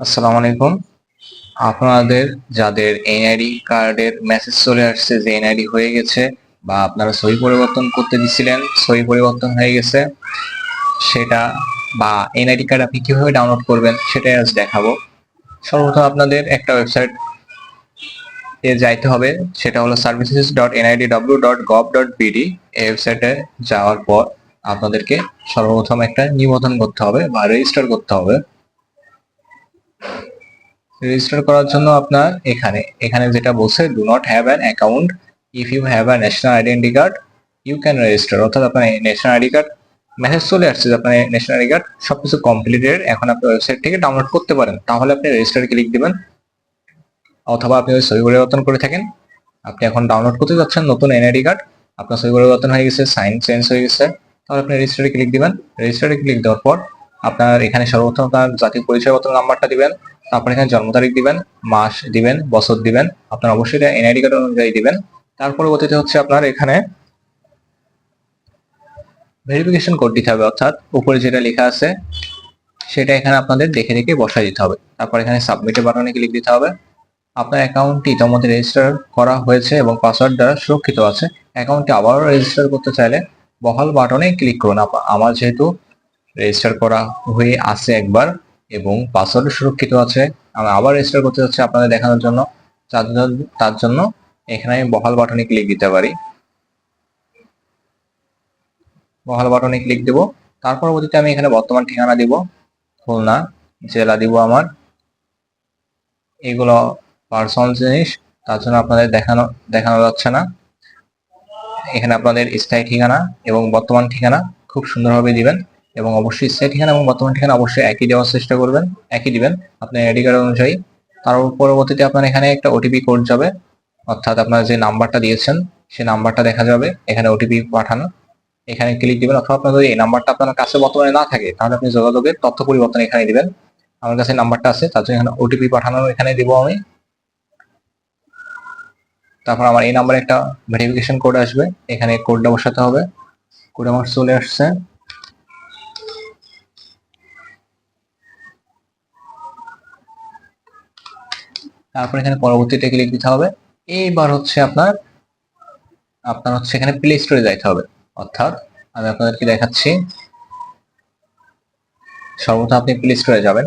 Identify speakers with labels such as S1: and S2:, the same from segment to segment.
S1: আসসালামু আলাইকুম আপনাদের, যাদের এনআইডি কার্ডের মেসেজ চলে আসছে যে এনআইডি হয়ে গেছে বা আপনারা সই পরিবর্তন করতে দিছিলেন, সই পরিবর্তন হয়ে গেছে, সেটা বা এনআইডি কার্ড আপনি কীভাবে ডাউনলোড করবেন সেটাই আজ দেখাবো। সর্বপ্রথম আপনাদের একটা ওয়েবসাইট এ যাইতে হবে, সেটা হলো services dot NID W dot gov dot BD এই ওয়েবসাইটে যাওয়ার পর আপনাদেরকে সর্বপ্রথম একটা নিবন্ধন করতে হবে বা রেজিস্টার করতে হবে। রেজিস্টার করার জন্য আপনার এখানে এখানে যেটা বলছে do not have an account if you have an national identity card you can register অর্থাৎ আপনার ন্যাশনাল আইডি কার্ড মেসেজ চলে আসছে যে আপনার ন্যাশনাল আইডি কার্ড সবকিছু কমপ্লিটেড এখন আপনি ওয়েবসাইট থেকে ডাউনলোড করতে পারেন। তাহলে আপনি রেজিস্টার ক্লিক দিবেন, অথবা আপনি ওই সই পরিবর্তন করে থাকেন। আপনি এখন ডাউনলোড করতে যাচ্ছেন নতুন এনআইডি কার্ড আপনার সই পরিবর্তন হয়ে গেছে সাইন চেঞ্জ হয়ে গেছে। তাহলে আপনি রেজিস্টারে ক্লিক দিবেন। রেজিস্টারে ক্লিক দেওয়ার পর আপনার এখানে সর্বপ্রথম আপনার জাতীয় পরিচয়পত্র নাম্বারটা দিবেন, তারপর এখানে জন্ম তারিখ দিবেন, মাস দিবেন, বছর দিবেন, আপনার অবশ্যই এনআইডি কার্ড অনুযায়ী দিবেন। তার পরবর্তীতে হচ্ছে আপনার এখানে ভেরিফিকেশন কোড দিতে হবে, অর্থাৎ উপরে যেটা লেখা আছে, সেটা এখানে আপনাদের দেখে দেখে বসাই দিতে হবে। তারপর এখানে সাবমিটে বাটনে ক্লিক দিতে হবে। আপনার অ্যাকাউন্টটি ইতিমধ্যে রেজিস্টার করা হয়েছে এবং পাসওয়ার্ড দ্বারা সুরক্ষিত আছে। অ্যাকাউন্টটি আবারও রেজিস্টার করতে চাইলে বহাল বাটনে ক্লিক করুন। আমার যেহেতু রেজিস্টার করা হয়ে আছে একবার এবং পাসওয়ার্ড সুরক্ষিত আছে। আমি আবার রেজিস্টার করতে যাচ্ছি আপনাদের দেখানোর জন্য। তার জন্য- তার জন্য এখানে আমি বহাল বাটনে ক্লিক দিতে পারি। বহাল বাটনে ক্লিক দেব। তার পরবর্তীতে আমি এখানে বর্তমান ঠিকানা দিব, খুলনা, জেলা দিব আমার। এগুলো পার্সোনাল জিনিস, তার জন্য আপনাদের দেখানো দেখানো যাচ্ছে না। এখানে আপনাদের স্থায়ী ঠিকানা এবং বর্তমান ঠিকানা খুব সুন্দরভাবে দিবেন। এবং অবশ্যই স্থায়ী ঠিকানা এবং বর্তমান ঠিকানা অবশ্যই একই দেওয়ার চেষ্টা করবেন, একই দিবেন। আপনার আইডি কার্ড অনুযায়ী। তার পরবর্তীতে আপনার এখানে একটা ওটিপি কোড যাবে। অর্থাৎ আপনার যে নাম্বারটা দিয়েছেন, সেই নাম্বারটা দেখা যাবে। এখানে ওটিপি পাঠানো। এখানে ক্লিক দিবেন অথবা আপনার যদি এই নাম্বারটা আপনার কাছে বর্তমানে না থাকে, তাহলে আপনি যোগাযোগের তথ্য পরিবর্তন এখানে দিবেন। আমার কাছে নাম্বারটা আছে, তার জন্য এখানে ওটিপি পাঠানো এখানে দিব আমি। তারপর আমার এই নাম্বারে একটা ভেরিফিকেশন কোড আসবে। এখানে কোডটা বসাতে হবে। কোড আমার চলে আসছে। তারপর এখানে পরবর্তীতে ক্লিক দিতে হবে। এইবার হচ্ছে আপনার আপনার হচ্ছে এখানে প্লে স্টোরে যাইতে হবে। অর্থাৎ আমি আপনাদেরকে দেখাচ্ছি, সর্বপ্রথম আপনি প্লে স্টোরে যাবেন।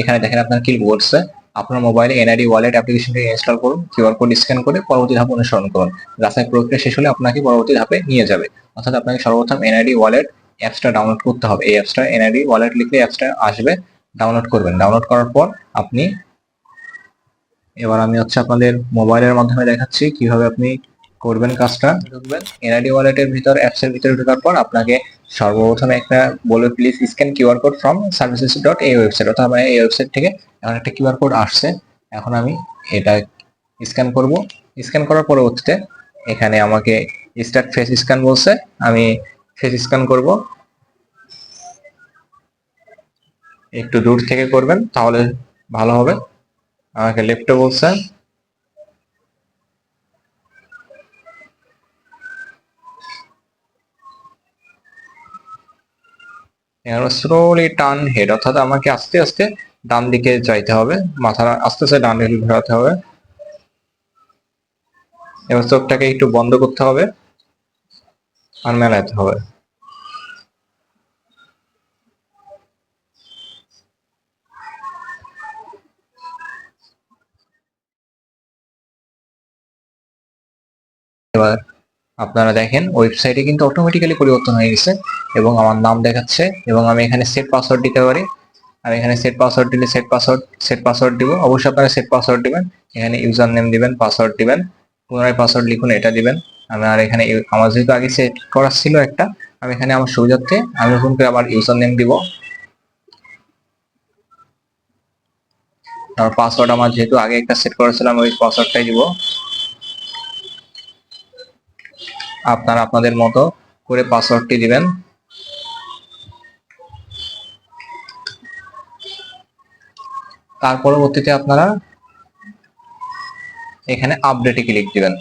S1: এখানে দেখেন আপনার কি বলছে আপনার মোবাইলে এনআইডি ওয়ালেট অ্যাপ্লিকেশনটি ইনস্টল করুন কিউআর কোড স্ক্যান করে পরবর্তী ধাপ অনুসরণ করুন। যাচাই প্রক্রিয়া শেষ হলে আপনাকে পরবর্তী ধাপে নিয়ে যাবে। অর্থাৎ আপনাকে সর্বপ্রথম এনআইডি ওয়ালেট অ্যাপসটা ডাউনলোড করতে হবে। এই অ্যাপসটা এনআইডি ওয়ালেট লিখলে অ্যাপসটা আসবে ডাউনলোড করবেন। ডাউনলোড করার পর আপনি এবার আমি হচ্ছে আপনাদের মোবাইলের মাধ্যমে দেখাচ্ছি কীভাবে আপনি করবেন কাজটা। ঢুকবেন। এনআইডি ওয়ালেটের ভিতর অ্যাপস এর ভিতরে ঢোকার পর আপনাকে সর্বপ্রথম একটা বলবে please scan QR code from services dot এই ওয়েবসাইট অর্থাৎ আমার এই ওয়েবসাইট থেকে এখন একটা কিউআর কোড আসছে। এখন আমি এটা স্ক্যান করব। স্ক্যান করার পরবর্তীতে এখানে আমাকে স্টার্ট ফেস স্ক্যান বলছে। আমি ফেস স্ক্যান করব। একটু দূর থেকে করবেন তাহলে ভালো হবে। আমাকে লেফটে বলছে স্লোলি টার্ন হেড অর্থাৎ আমাকে আস্তে আস্তে ডান দিকে যাইতে হবে মাথা আস্তে আস্তে ডান দিকে ঘোরাতে হবে। এবার চোখটাকে একটু বন্ধ করতে হবে আর মেলাতে হবে। এবার আপনারা দেখেন ওয়েবসাইটে কিন্তু অটোমেটিক্যালি পরিবর্তন হয়ে গেছে এবং আমার নাম দেখাচ্ছে এবং আমি এখানে সেট পাসওয়ার্ড দিতে পারি। আমি এখানে সেট পাসওয়ার্ড দিলে সেট পাসওয়ার্ড সেট পাসওয়ার্ড দিব। অবশ্যই আপনারা সেট পাসওয়ার্ড দিবেন। এখানে ইউজার নেম দিবেন পাসওয়ার্ড দিবেন। পুনরায় পাসওয়ার্ড লিখুন, এটা দিবেন। আমি আর এখানে আমার যেহেতু আগে সেট করা ছিল একটা, আমি এখানে আমার সুবিধার্থে আমি নতুন করে আবার ইউজার নেম দিব। তারপর পাসওয়ার্ড আমার যেহেতু আগে একটা সেট করেছিলাম, ওই পাসওয়ার্ডটাই দিব। আপনারা আপনাদের মতো করে পাসওয়ার্ডটি দিবেন। তার পরবর্তীতে আপনারা এখানে আপডেটে ক্লিক দিবেন।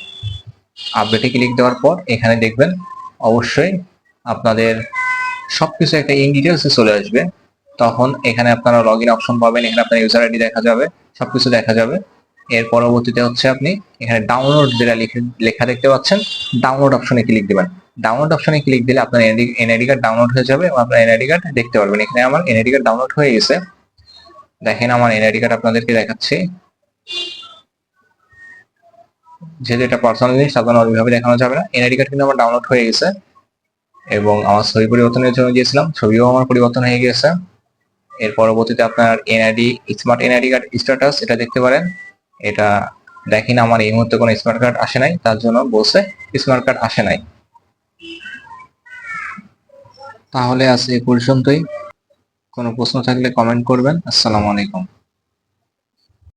S1: আপডেটে ক্লিক দেওয়ার পর এখানে দেখবেন অবশ্যই আপনাদের সবকিছু একটা ইন ডিটেলসে চলে আসবে। তখন এখানে আপনারা লগ ইন অপশন পাবেন, এখানে আপনার ইউজার আইডি দেখা যাবে, সবকিছু দেখা যাবে। এর পরবর্তীতে হচ্ছে আপনি এখানে ডাউনলোড যেটা লিখে- দেখতে পাচ্ছেন ডাউনলোড অপশনে ক্লিক দিবেন। ডাউনলোড অপশনে ক্লিক দিলে আপনার এনআইডি কার্ড ডাউনলোড হয়ে যাবে এবং আপনার এনআইডি কার্ড দেখতে পারবেন। এখানে আমার এনআইডি কার্ড ডাউনলোড হয়ে গেছে। দেখেন আমার এনআইডি কার্ড আপনাদেরকে দেখাচ্ছি। যেহেতু এটা পার্সোনাল জিনিস আপনার ওইভাবে দেখানো যাবে না। এনআইডি কার্ড কিন্তু আমার ডাউনলোড হয়ে গেছে এবং আমার ছবি পরিবর্তনের জন্য দিয়েছিলাম ছবিও আমার পরিবর্তন হয়ে গেছে। এর পরবর্তীতে আপনার NID smart NID card status এটা দেখতে পারেন। এটা দেখি না আমার এই মুহূর্তে কোনো স্মার্ট কার্ড আসে নাই, তার জন্য বলছে স্মার্ট কার্ড আসে নাই। তাহলে আজ এই পর্যন্তই। কোনো প্রশ্ন থাকলে কমেন্ট করবেন। আসসালামু আলাইকুম।